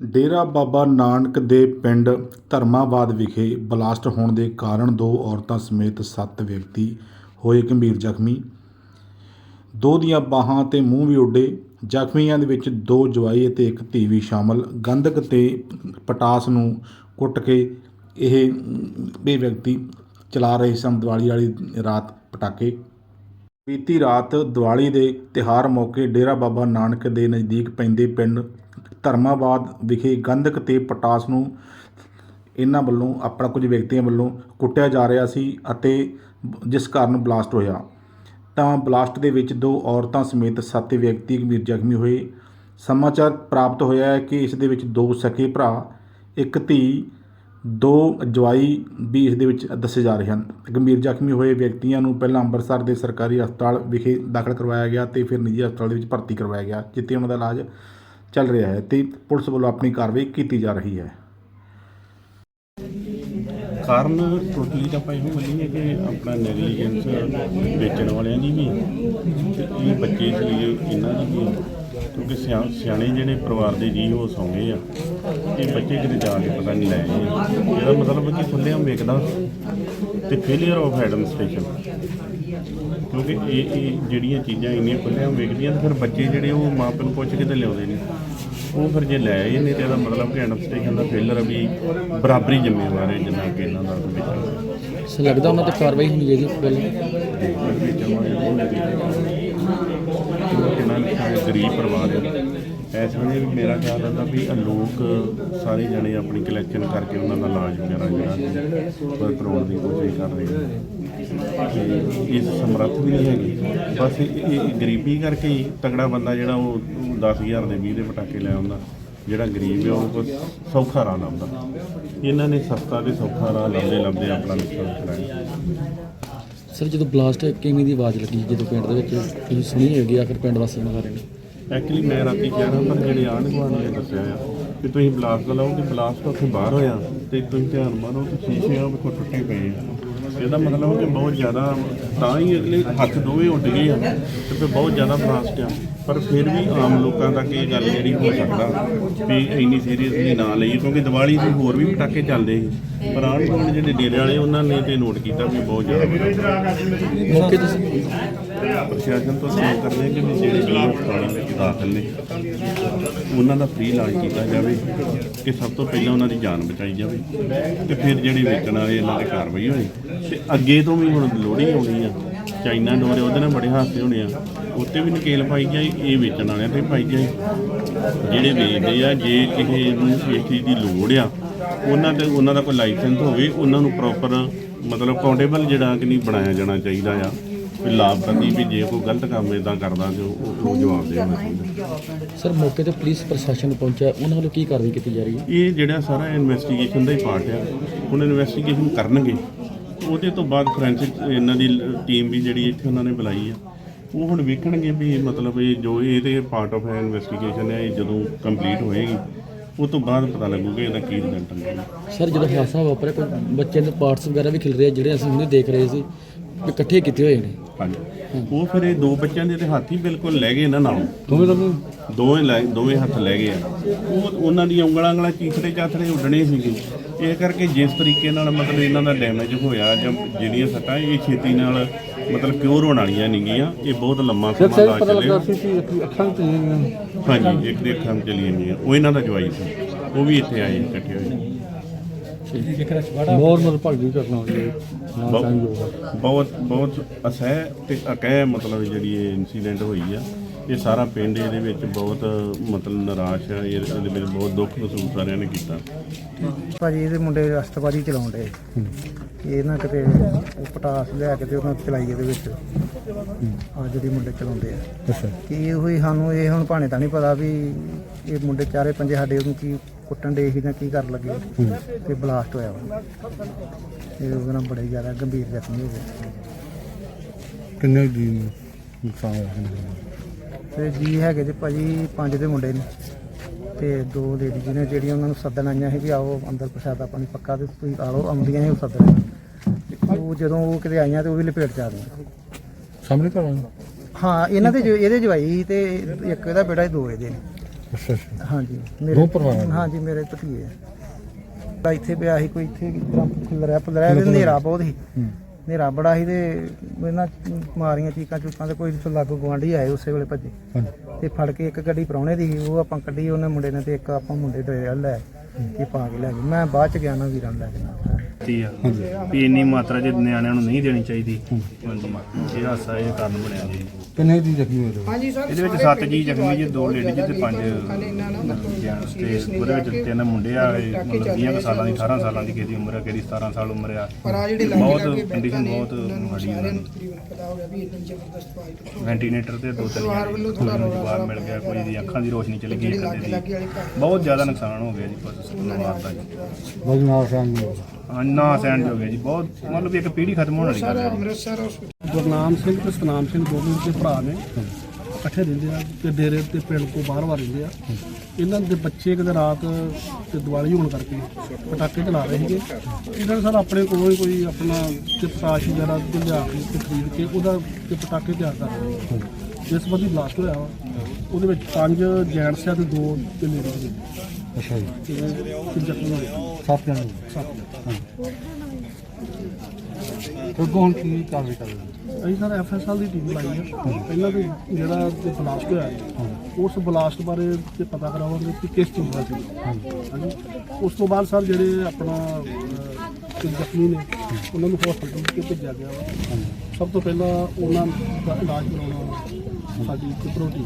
ਡੇਰਾ ਬਾਬਾ ਨਾਨਕ ਦੇ ਪਿੰਡ ਧਰਮਾਬਾਦ ਵਿਖੇ ਬਲਾਸਟ ਹੋਣ ਦੇ ਕਾਰਨ ਦੋ ਔਰਤਾਂ ਸਮੇਤ ਸੱਤ ਵਿਅਕਤੀ ਹੋਏ ਗੰਭੀਰ ਜ਼ਖਮੀ। ਦੋ ਦੀਆਂ ਬਾਹਾਂ ਤੇ ਮੂੰਹ ਵੀ ਉੱਡੇ। ਜ਼ਖਮੀਆਂ ਦੇ ਵਿੱਚ ਦੋ ਜਵਾਈ ਅਤੇ ਇੱਕ ਧੀ ਵੀ ਸ਼ਾਮਲ। ਗੰਧਕ ਤੇ ਪਟਾਸ ਨੂੰ ਕੁੱਟ ਕੇ ਇਹ ਇਹ ਵਿਅਕਤੀ ਚਲਾ ਰਹੇ ਸਨ। ਦੀਵਾਲੀ ਵਾਲੀ ਰਾਤ ਪਟਾਕੇ। ਬੀਤੀ ਰਾਤ ਦੀਵਾਲੀ ਦੇ ਤਿਹਾਰ ਮੌਕੇ ਡੇਰਾ ਬਾਬਾ ਨਾਨਕ ਦੇ ਨਜ਼ਦੀਕ ਪੈਂਦੇ ਪਿੰਡ ਧਰਮਾਬਾਦ ਵਿਖੇ ਗੰਧਕ ਤੇ ਪਟਾਸ ਨੂੰ ਇਹਨਾਂ ਵੱਲੋਂ ਆਪਣਾ ਕੁਝ ਵਿਅਕਤੀਆਂ ਵੱਲੋਂ ਕੁੱਟਿਆ ਜਾ ਰਿਹਾ ਸੀ ਅਤੇ ਜਿਸ ਕਾਰਨ ਬਲਾਸਟ ਹੋਇਆ। ਤਾਂ ਬਲਾਸਟ ਦੇ ਵਿੱਚ ਦੋ ਔਰਤਾਂ ਸਮੇਤ ਸੱਤ ਵਿਅਕਤੀ ਗੰਭੀਰ ਜ਼ਖਮੀ ਹੋਏ। ਸਮਾਚਾਰ ਪ੍ਰਾਪਤ ਹੋਇਆ ਹੈ ਕਿ ਇਸ ਦੇ ਵਿੱਚ ਦੋ ਸਕੇ ਭਰਾ, ਇੱਕ ਧੀ, ਦੋ ਜਵਾਈ ਵੀ ਇਸ ਦੇ ਵਿੱਚ ਦੱਸੇ ਜਾ ਰਹੇ ਹਨ। ਗੰਭੀਰ ਜ਼ਖਮੀ ਹੋਏ ਵਿਅਕਤੀਆਂ ਨੂੰ ਪਹਿਲਾਂ ਅੰਮ੍ਰਿਤਸਰ ਦੇ ਸਰਕਾਰੀ ਹਸਪਤਾਲ ਵਿਖੇ ਦਾਖਲ ਕਰਵਾਇਆ ਗਿਆ ਤੇ ਫਿਰ ਨਿੱਜੀ ਹਸਪਤਾਲ ਦੇ ਵਿੱਚ ਭਰਤੀ ਕਰਵਾਇਆ ਗਿਆ, ਜਿੱਥੇ ਉਹਨਾਂ ਦਾ ਇਲਾਜ ਚੱਲ ਰਿਹਾ ਹੈ ਤੇ ਪੁਲਿਸ ਵੱਲੋਂ ਆਪਣੀ ਕਾਰਵਾਈ ਕੀਤੀ ਜਾ ਰਹੀ ਹੈ। ਕਾਰਨ ਟੋਟਲੀ ਤਾਂ ਆਪਾਂ ਇਹੋ ਬੋਲੀਏ ਕਿ ਆਪਣਾ ਨੈਗਲੀਜੈਂਸ ਵੇਚਣ ਵਾਲਿਆਂ ਦੀ ਵੀ ਤੇ ਇਹ ਬੱਚੇ ਇਸ ਇਹਨਾਂ ਦੀ ਵੀ ਕਿਉਂਕਿ ਸਿਆ- ਸਿਆਣੇ ਜਿਹੜੇ ਪਰਿਵਾਰ ਦੇ ਜੀ ਉਹ ਸੌਂਗੇ ਆ, ਇਹ ਬੱਚੇ ਕਿਤੇ ਜਾ ਕੇ ਪਤਾ ਨਹੀਂ ਲੈ ਗਏ ਇਹਦਾ ਮਤਲਬ ਕਿ ਖੁੱਲ੍ਹੇਆਮ ਵੇਖਦਾ ਤੇ ਫੇਲਿਅਰ ਆਫ ਐਡਮਿਨਿਸਟ੍ਰੇਸ਼ਨ ਕਿਉਂਕਿ ਇਹ ਇਹ ਜਿਹੜੀਆਂ ਚੀਜ਼ਾਂ ਇੰਨੀਆਂ ਖੁੱਲ੍ਹੇਆਮ ਵੇਖਦੀਆਂ ਤੇ ਫਿਰ ਬੱਚੇ ਜਿਹੜੇ ਉਹ ਮਾਂ ਪਿਓ ਨੂੰ ਪੁੱਛ ਕੇ ਤੇ ਲਿਆਉਂਦੇ ਨੇ ਉਹ ਫਿਰ ਜੇ ਲੈ ਆਏ ਨੇ ਤੇ ਇਹਦਾ ਮਤਲਬ ਕਿ ਐਡਮਿਨਿਸਟ੍ਰੇਸ਼ਨ ਦਾ ਫੇਲਰ ਵੀ ਬਰਾਬਰੀ ਜ਼ਿੰਮੇਵਾਰ ਹੈ ਜਿੰਨਾ ਕਿ ਇਹਨਾਂ ਦਾ ਵਿੱਚ ਸੋ ਲੱਗਦਾ ਉਹਨਾਂ ਤੇ ਕਾਰਵਾਈ ਹੋਣੀ ਚਾਹੀਦੀ ਪਹਿਲਾਂ। ਕਿੰਨਾ ਗਰੀਬ ਪਰਿਵਾਰ ਹੈ ਇਸ ਵੇਲੇ ਵੀ ਮੇਰਾ ਖਿਆਲ ਹੈ ਵੀ ਇਹ ਲੋਕ ਸਾਰੇ ਜਣੇ ਆਪਣੀ ਕਲੈਕਸ਼ਨ ਕਰਕੇ ਉਹਨਾਂ ਦਾ ਇਲਾਜ ਵਗੈਰਾ ਜਿਹੜਾ ਪਰ ਕਰਾਉਣ ਦੀ ਕੋਸ਼ਿਸ਼ ਕਰ ਰਹੇ ਨੇ ਤੇ ਇਸ ਸਮਰੱਥ ਵੀ ਨਹੀਂ ਹੈਗੀ। ਬਸ ਇਹ ਇਹ ਗਰੀਬੀ ਕਰਕੇ ਹੀ ਤਗੜਾ ਬੰਦਾ ਜਿਹੜਾ ਉਹ 10000 ਦੇ 20 ਦੇ ਪਟਾਕੇ ਲੈ ਆਉਂਦਾ। ਜਿਹੜਾ ਗਰੀਬ ਹੈ ਉਹ ਕੋਈ ਸੌਖਾ ਰਾਹ ਲੱਭਦਾ। ਇਹਨਾਂ ਨੇ ਸਸਤਾ ਤੇ ਸੌਖਾ ਰਾਹ ਲੱਭਦੇ ਲੱਭਦੇ ਆਪਣਾ ਨੁਕਸਾਨ ਕਰਾਇਆ। ਸਰ ਜਦੋਂ ਬਲਾਸਟ ਕਿਵੇਂ ਦੀ ਆਵਾਜ਼ ਲੱਗੀ? ਜਦੋਂ ਪਿੰਡ ਦੇ ਵਿੱਚ ਤੁਸੀਂ ਸੁਣੀ ਹੋਗੀ ਆਖਰ ਪਿੰਡ ਵਾਸੀਆਂ ਨੂੰ ਸਾਰੇ ਨੇ ਐਕਚੁਅਲੀ ਮੈਂ ਰਾਤੀ ਕਹਿ ਰਿਹਾ ਪਰ ਜਿਹੜੇ ਆਂਢ ਗੁਆਂਢ ਨੇ ਦੱਸਿਆ ਆ ਕਿ ਤੁਸੀਂ ਬਲਾਸਟ ਲਾਓ ਕਿ ਬਲਾਸਟ ਉੱਥੇ ਬਾਹਰ ਹੋਇਆ ਤੇ ਤੁਸੀਂ ਧਿਆਨ ਮਾਰੋ ਕਿ ਸ਼ੀਸ਼ੇ ਆ ਵੇਖੋ ਟੁੱਟੇ ਪਏ ਆ। ਇਹਦਾ ਮਤਲਬ ਕਿ ਬਹੁਤ ਜ਼ਿਆਦਾ ਤਾਂ ਹੀ ਅਗਲੇ ਹੱਥ ਦੋਵੇਂ ਉੱਡ ਗਏ ਆ ਤੇ ਫਿਰ ਬਹੁਤ ਜ਼ਿਆਦਾ ਬਲਾਸਟ ਆ। ਪਰ ਫਿਰ ਵੀ ਆਮ ਲੋਕਾਂ ਤੱਕ ਇਹ ਗੱਲ ਜਿਹੜੀ ਹੋ ਸਕਦਾ ਵੀ ਇੰਨੀ ਸੀਰੀਅਸਲੀ ਨਾ ਲਈ ਕਿਉਂਕਿ ਦੀਵਾਲੀ ਦੇ ਹੋਰ ਵੀ ਪਟਾਕੇ ਚੱਲਦੇ ਸੀ। ਪਰ ਆਂਢ ਗੁਆਂਢ ਜਿਹੜੇ ਡੇਰੇ ਵਾਲੇ ਉਹਨਾਂ ਨੇ ਤੇ ਨੋਟ ਕੀਤਾ ਵੀ ਬਹੁਤ ਜ਼ਿਆਦਾ। ਮੌਕੇ ਤੇ ਪ੍ਰਸ਼ਾਸਨ ਤੋਂ ਮੰਗ ਕਰਦੇ ਹਾਂ ਕਿ ਵੀ ਜਿਹੜੇ ਵੀ ਹਸਪਤਾਲਾਂ ਵਿੱਚ ਦਾਖਲ ਨੇ ਉਹਨਾਂ ਦਾ ਫ੍ਰੀ ਇਲਾਜ ਕੀਤਾ ਜਾਵੇ ਕਿ ਸਭ ਤੋਂ ਪਹਿਲਾਂ ਉਹਨਾਂ ਦੀ ਜਾਨ ਬਚਾਈ ਜਾਵੇ ਤੇ ਫਿਰ ਜਿਹੜੇ ਵੇਚਣ ਵਾਲੇ ਇਹਨਾਂ ਤੇ ਕਾਰਵਾਈ ਹੋਏ। ਤੇ ਅੱਗੇ ਤੋਂ ਵੀ ਹੁਣ ਲੋੜੀ ਆਉਣੀ ਆ ਚਾਈਨਾ ਡੋਰੇ ਉਹਦੇ ਨਾਲ ਬੜੇ ਹਾਦਸੇ ਹੋਣੇ ਆ। ਉੱਤੇ ਵੀ ਨਕੇਲ ਪਾਈ ਜਾਏ ਇਹ ਵੇਚਣ ਵਾਲਿਆਂ ਤੇ ਪਾਈ ਜਾਏ ਜਿਹੜੇ ਵੇਚਦੇ ਆ ਜੇ ਕਿਸੇ ਨੂੰ ਇਸ ਚੀਜ਼ ਦੀ ਲੋੜ ਆ ਉਹਨਾਂ ਤੇ ਉਹਨਾਂ ਦਾ ਕੋਈ ਲਾਇਸੈਂਸ ਹੋਵੇ ਉਹਨਾਂ ਨੂੰ ਪ੍ਰੋਪਰ ਮਤਲਬ ਕਾਊਂਟੇਬਲ ਜਿਹੜਾ ਕਿ ਨਹੀਂ ਬਣਾਇਆ ਜਾਣਾ ਚਾਹੀਦਾ ਆ। ਵੀ ਲਾਭਪਤੀ ਵੀ ਜੇ ਕੋਈ ਗਲਤ ਕੰਮ ਇਦਾਂ ਕਰਦਾ ਤੇ ਉਹ ਉਹ ਜਵਾਬ ਦੇਣਾ ਚਾਹੀਦਾ। ਸਰ ਮੌਕੇ ਤੇ ਪੁਲਿਸ ਪ੍ਰਸ਼ਾਸਨ ਪਹੁੰਚਿਆ ਉਹਨਾਂ ਵੱਲੋਂ ਕੀ ਕਾਰਵਾਈ ਕੀਤੀ ਜਾ ਰਹੀ ਹੈ? ਇਹ ਜਿਹੜਾ ਸਾਰਾ ਇਨਵੈਸਟੀਗੇਸ਼ਨ ਦਾ ਹੀ ਪਾਰਟ ਆ ਹੁਣ ਇਨਵੈਸਟੀਗੇਸ਼ਨ ਕਰਨਗੇ। ਉਹਦੇ ਤੋਂ ਬਾਅਦ ਫੋਰੈਂਸਿਕ ਇਹਨਾਂ ਦੀ ਟੀਮ ਵੀ ਜਿਹੜੀ ਇੱਥੇ ਉਹਨਾਂ ਨੇ ਬੁਲਾਈ ਆ ਉਹ ਹੁਣ ਵੇਖਣਗੇ ਵੀ ਮਤਲਬ ਇਹ ਜੋ ਇਹਦੇ ਪਾਰਟ ਆਫ ਇਨਵੈਸਟੀਗੇਸ਼ਨ ਹੈ ਇਹ ਜਦੋਂ ਕੰਪਲੀਟ ਹੋਏਗੀ ਉਹ ਤੋਂ ਬਾਅਦ ਪਤਾ ਲੱਗੂਗਾ ਇਹਦਾ ਕੀ ਰਿਜ਼ਲਟ ਨਿਕਲਦਾ ਸਰ ਜਦੋਂ ਹਾਦਸਾ ਵਾਪਰਿਆ ਕੋਈ ਬੱਚੇ ਦੇ ਪਾਰਟਸ ਵਗੈਰਾ ਵੀ ਖਿਲ ਰਹੇ ਆ, ਜਿਹੜੇ ਅਸੀਂ ਹੁਣੇ ਦੇਖ ਰਹੇ ਸੀ ਇਕੱਠੇ ਕੀਤੇ ਹੋਏ ਨੇ। ਹਾਂਜੀ। ਉਹ ਫਿਰ ਇਹ ਦੋ ਬੱਚਿਆਂ ਦੇ ਤੇ ਹੱਥ ਹੀ ਬਿਲਕੁਲ ਲੈ ਗਏ ਨਾ ਨਾਲ। ਦੋਵੇਂ ਦੋਵੇਂ ਦੋਵੇਂ ਲੈ ਦੋਵੇਂ ਹੱਥ ਲੈ ਗਏ ਆ। ਉਹ ਉਹਨਾਂ ਦੀਆਂ ਉਂਗਲਾਂ ਉਂਗਲਾਂ ਚੀਥੜੇ ਚਾਥੜੇ ਉੱਡਣੇ ਸੀਗੇ। ਇਹ ਕਰਕੇ ਜਿਸ ਤਰੀਕੇ ਨਾਲ ਮਤਲਬ ਇਹਨਾਂ ਦਾ ਡੈਮੇਜ ਹੋਇਆ ਜਾਂ ਜਿਹੜੀਆਂ ਸੱਟਾਂ ਇਹ ਛੇਤੀ ਨਾਲ ਮਤਲਬ ਕਿਉਰ ਹੋਣ ਵਾਲੀਆਂ ਨਹੀਂ ਗੀਆਂ ਇਹ ਬਹੁਤ ਲੰਮਾ ਸਮਾਂ ਲਾ ਚੱਲੇ ਹਾਂਜੀ ਇੱਕ ਦੇ ਅੱਖਾਂ 'ਚ ਚਲੀ ਜਾਂਦੀਆਂ ਉਹ ਇਹਨਾਂ ਦਾ ਜਵਾਈ ਸੀ। ਉਹ ਵੀ ਇੱਥੇ ਆਏ ਇਕੱਠੇ ਹੋਏ। ਬਹੁਤ ਮਤਲਬ ਭਗਦੀ ਕਰਨਾ ਹੋਵੇ ਬਹੁਤ ਬਹੁਤ ਬਹੁਤ ਅਸਹਿ ਤੇ ਅਕਹਿ ਮਤਲਬ ਜਿਹੜੀ ਇਹ ਇਨਸੀਡੈਂਟ ਹੋਈ ਆ। ਇਹ ਸਾਰਾ ਪਿੰਡ ਇਹਦੇ ਵਿੱਚ ਬਹੁਤ ਮਤਲਬ ਨਿਰਾਸ਼ ਆ। ਇਹ- ਇਹਦੇ ਵਿੱਚ ਬਹੁਤ ਦੁੱਖ ਮਹਿਸੂਸ ਸਾਰਿਆਂ ਨੇ ਕੀਤਾ। ਭਾਜੀ ਇਹਦੇ ਮੁੰਡੇ ਰਸਤਬਾਜੀ ਚਲਾਉਣ ਦੇ ਇਹ ਨਾ ਕਿਤੇ ਉਹ ਪਟਾਸ ਲਿਆ ਕੇ ਤੇ ਉਹਨਾਂ ਚਲਾਈ ਇਹਦੇ ਵਿੱਚ। ਆ ਜਿਹੜੀ ਮੁੰਡੇ ਚਲਾਉਂਦੇ ਆ। ਅੱਛਾ। ਕੀ ਇਹੋ ਹੀ ਸਾਨੂੰ ਇਹ ਹੁਣ ਭਾਣੇ ਤਾਂ ਨਹੀਂ ਪਤਾ ਵੀ ਇਹ ਮੁੰਡੇ ਚਾਰੇ ਪੰਜੇ ਸਾਡੇ ਉਹਨੂੰ ਕੀ ਕੁੱਟਣ ਦੇ ਸੀ ਜਾਂ ਕੀ ਕਰਨ ਲੱਗੇ ਤੇ ਬਲਾਸਟ ਹੋਇਆ ਵਾ। ਇਹ ਉਹਦੇ ਨਾਲ ਬੜੇ ਜ਼ਿਆਦਾ ਗੰਭੀਰ ਜ਼ਖਮੀ ਹੋ ਗਏ। ਕਿੰਨੇ ਦੀ ਨੁਕਸਾਨ ਹੋਇਆ ਤੇ ਜੀ ਹੈਗੇ ਤੇ ਭਾਜੀ ਪੰਜ ਦੇ ਮੁੰਡੇ ਨੇ। ਤੇ ਦੋ ਲੇਡੀ ਨੇ ਜਿਹੜੀਆਂ ਉਹਨਾਂ ਨੂੰ ਸੱਦਣ ਆਈਆਂ ਸੀ ਵੀ ਆਓ ਅੰਦਰ ਪ੍ਰਸ਼ਾਦਾ ਪਾਣੀ ਪੱਕਾ ਤੇ ਤੁਸੀਂ ਆ ਲਓ ਆਉਂਦੀਆਂ ਸੀ ਉਹ ਸੱਦਣ। ਤੇ ਉਹ ਜਦੋਂ ਉਹ ਕਿਤੇ ਆਈਆਂ ਤੇ ਉਹ ਵੀ ਲਪੇਟ ਚ ਆ ਗਈਆਂ। ਸਾਹਮਣੇ ਤਾਂ ਹਾਂ ਇਹਨਾਂ ਦੇ ਜੋ- ਇਹਦੇ ਜਵਾਈ ਤੇ ਇੱਕ ਇਹਦਾ ਬੇਟਾ ਇਹ ਦੋ ਇਹਦੇ ਨੇ। ਅੱਛਾ ਅੱਛਾ ਹਾਂਜੀ ਦੋ ਪਰਿਵਾਰਾਂ ਦੇ? ਹਾਂਜੀ ਮੇਰੇ ਭਤੀਏ ਆ। ਇੱਥੇ ਪਿਆ ਸੀ ਕੋਈ ਇੱਥੇ ਕਿਸ ਤਰ੍ਹਾਂ ਖਿਲਰਿਆ ਪਲਰਿਆ ਤੇ ਹਨੇਰਾ ਬਹੁਤ ਸੀ। ਹਨੇਰਾ ਬੜਾ ਸੀ ਤੇ ਇਹਨਾਂ ਮਾਰੀਆਂ ਚੀਕਾਂ ਚੁੱਕਾਂ ਤੇ ਕੋਈ ਲਾਗੂ ਗਵਾਂਢੀ ਆਏ ਉਸੇ ਵੇਲੇ ਭੱਜੇ। ਹਾਂਜੀ। ਤੇ ਫੜ ਕੇ ਇੱਕ ਗੱਡੀ ਪ੍ਰਾਹੁਣੇ ਦੀ ਸੀ ਉਹ ਆਪਾਂ ਕੱਢੀ ਉਹਨੇ ਮੁੰਡੇ ਨੇ ਤੇ ਇੱਕ ਆਪਾਂ ਮੁੰਡੇ ਦੇ ਲੈ ਇਹ ਪਾ ਕੇ ਲੈ ਗਏ। ਮੈਂ ਬਾਅਦ ਚ ਗਿਆ ਨਾ ਵੀਰਾਂ ਨੂੰ ਲੈ ਕੇ ਨਾਲ। ਦਿੱਤੀ ਆ। ਵੀ ਇੰਨੀ ਮਾਤਰਾ ਚ ਨਿਆਣਿਆਂ ਨੂੰ ਨਹੀਂ ਦੇਣੀ ਚਾਹੀਦੀ। ਇਹ ਹਾਸਾ ਇਹ ਕਾਰਨ ਬਣਿਆ ਜੀ। ਕਿੰਨੇ ਦੀ ਜ਼ਖਮੀ ਹੋਏ ਇਹਦੇ ਵਿੱਚ ਸੱਤ ਜੀ ਜ਼ਖਮੀ ਜੀ ਦੋ ਲੇਡੀ ਤੇ ਪੰਜ ਜੈਂਟਸ ਤੇ ਉਹਦੇ ਵਿੱਚ ਤਿੰਨ ਮੁੰਡੇ ਆ ਇਹ ਮਤਲਬ 20 ਕੁ ਸਾਲਾਂ ਦੀ 18 ਸਾਲਾਂ ਦੀ ਕਿਸੇ ਦੀ ਉਮਰ ਆ ਕਿਸੇ ਦੀ 17 ਸਾਲ ਉਮਰ ਆ। ਬਹੁਤ ਕੰਡੀਸ਼ਨ ਬਹੁਤ ਮਾੜੀ ਆ ਵੈਂਟੀਲੇਟਰ ਤੇ ਦੋ ਤਿੰਨ ਜਵਾਬ ਮਿਲ ਗਿਆ ਕੋਈ ਦੀ ਅੱਖਾਂ ਦੀ ਰੋਸ਼ਨੀ ਚਲੀ ਗਈ ਇੱਕ ਦੀ। ਬਹੁਤ ਜ਼ਿਆਦਾ ਨੁਕਸਾਨ ਹੋ ਗਿਆ ਜੀ ਪਸ਼ੂ ਪਰਿਵਾਰ ਦਾ ਜੀ। ਸਿੰਘ ਜੀ ਹਾਂ, ਨਾ ਸਹਿਣ ਹੋ ਗਿਆ ਜੀ ਬਹੁਤ ਮਤਲਬ ਇੱਕ ਪੀੜ੍ਹੀ ਖਤਮ ਹੋਣ ਵਾਲੀ ਗੱਲ ਹੈ। ਜੀ। ਗੁਰਨਾਮ ਸਿੰਘ ਤੇ ਸਤਨਾਮ ਸਿੰਘ ਦੋਵੇਂ ਦੇ ਭਰਾ ਨੇ। ਇਕੱਠੇ ਰਹਿੰਦੇ ਆ ਤੇ ਡੇਰੇ ਤੇ ਪਿੰਡ ਕੋ ਬਾਹਰ ਬਾਹਰ ਰਹਿੰਦੇ ਆ। ਇਹਨਾਂ ਦੇ ਬੱਚੇ ਕਿਤੇ ਰਾਤ ਤੇ ਦੀਵਾਲੀ ਹੋਣ ਕਰਕੇ ਪਟਾਕੇ ਚਲਾ ਰਹੇ ਸੀਗੇ। ਇਹਨਾਂ ਨੇ ਸਰ ਆਪਣੇ ਕੋਲੋਂ ਹੀ ਕੋਈ ਆਪਣਾ ਤੇ ਪਤਾਸ਼ ਵਗੈਰਾ ਤੇ ਲਿਆ ਕੇ ਤੇ ਖਰੀਦ ਕੇ ਉਹਦਾ ਤੇ ਪਟਾਕੇ ਤਿਆਰ ਕਰ ਰਹੇ ਸੀ ਜਿਸ ਬੰਦੀ ਬਲਾਸਟ ਹੋਇਆ ਵਾ ਉਹਦੇ ਵਿੱਚ ਪੰਜ ਜੈਂਟਸ ਆ ਤੇ ਦੋ ਤੇ ਲੇਡੀਜ਼ ਨੇ। ਅੱਛਾ ਜੀ ਸੱਤ ਜਣੇ ਸੱਤ ਤੇ ਕੀ ਕਾਰਵਾਈ ਕਰ ਰਹੇ ਅਸੀਂ ਸਰ ਐਫਐਸਐਲ ਦੀ ਟੀਮ ਲਾਈ ਹੈ ਪਹਿਲਾਂ ਤੇ ਜਿਹੜਾ ਤੇ ਬਲਾਸਟ ਹੋਇਆ, ਉਸ ਬਲਾਸਟ ਬਾਰੇ ਤੇ ਪਤਾ ਕਰਾਵਾਂਗੇ ਕਿ ਕਿਸ ਚੀਜ਼ ਦਾ ਸੀ। ਹਾਂਜੀ। ਉਸ ਤੋਂ ਬਾਅਦ ਸਰ ਜਿਹੜੇ ਆਪਣਾ ਜ਼ਖਮੀ ਨੇ, ਉਹਨਾਂ ਨੂੰ ਹਸਪਤਾਲ ਵਿੱਚ ਭੇਜਿਆ ਗਿਆ ਵਾ। ਸਭ ਤੋਂ ਪਹਿਲਾਂ ਉਹਨਾਂ ਦਾ ਇਲਾਜ ਕਰਾਉਣਾ ਸਾਡੀ ਇੱਕ ਪ੍ਰੋਟੀ